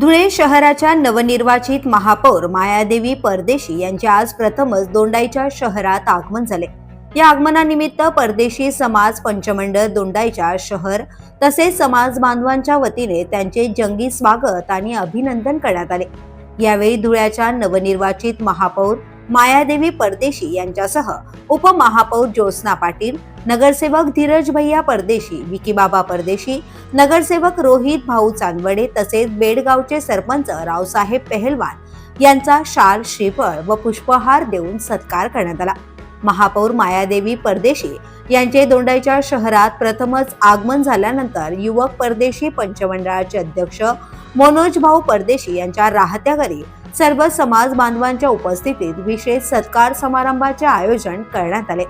धुळे शहराच्या नवनिर्वाचित महापौर मायादेवी परदेशी यांचे आज प्रथमच दोंडाईच्या शहरात आगमन झाले. या आगमनानिमित्त परदेशी समाज पंचमंडळ दोंडाईच्या शहर तसेच समाज बांधवांच्या वतीने त्यांचे जंगी स्वागत आणि अभिनंदन करण्यात आले. यावेळी धुळ्याच्या नवनिर्वाचित महापौर मायादेवी परदेशी यांच्यासह उपमहापौर ज्योत्स्ना पाटील नगरसेवक धीरज भैया परदेशी विकीबाबा परदेशी नगरसेवक रोहित भाऊ चांदवडे तसेच बेडगावचे सरपंच रावसाहेब पेहलवान यांचा शाल श्रीफळ व पुष्पहार देऊन सत्कार करण्यात आला. महापौर मायादेवी परदेशी यांचे दोंडाईच्या शहरात प्रथमच आगमन झाल्यानंतर युवक परदेशी पंचमंडळाचे अध्यक्ष मनोज भाऊ परदेशी यांच्या राहत्या घरी सर्व समाज बांधवांच्या उपस्थितीत विशेष सत्कार समारंभाचे आयोजन करण्यात आले.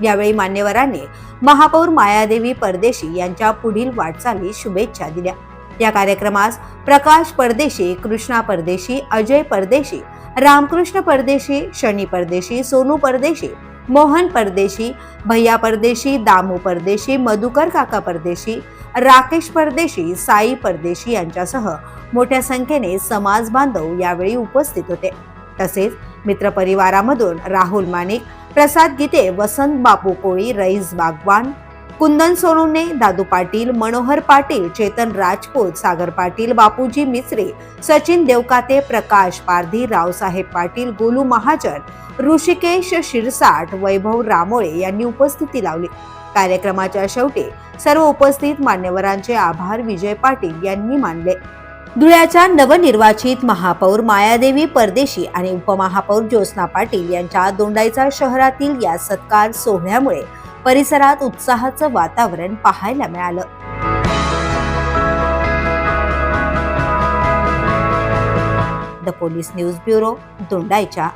यावेळी मान्यवरांनी महापौर मायादेवी परदेशी यांच्या पुढील वाटचाली शुभेच्छा दिल्या. या कार्यक्रमास प्रकाश परदेशी कृष्णा परदेशी अजय परदेशी रामकृष्ण परदेशी शनी परदेशी सोनू परदेशी मोहन परदेशी भैया परदेशी दामू परदेशी मधुकर काका परदेशी राकेश परदेशी साई परदेशी यांच्यासह मोठ्या संख्येने समाज बांधव यावेळी उपस्थित होते. तसेच मित्रपरिवारामधून राहुल मानिक प्रसाद गीते वसंत बापू कोळी रईस बागवान कुंदन सोनूने दादू पाटील मनोहर पाटील चेतन राजपूत सागर पाटील बापूजी मिसरे सचिन देवकाते प्रकाश पारधी रावसाहेब पाटील गोलू महाजन ऋषिकेश शिरसाट वैभव रामोळे यांनी उपस्थिती लावली. कार्यक्रमाच्या शेवटी सर्व उपस्थित मान्यवरांचे आभार विजय पाटील यांनी मानले. धुळ्याच्या नवनिर्वाचित महापौर मायादेवी परदेशी आणि उपमहापौर ज्योत्स्ना पाटील यांच्या दोंडाईचा शहरातील या सत्कार सोहळ्यामुळे परिसरात उत्साहाचं वातावरण पाहायला मिळालं. The police news bureau दोंडाईच्या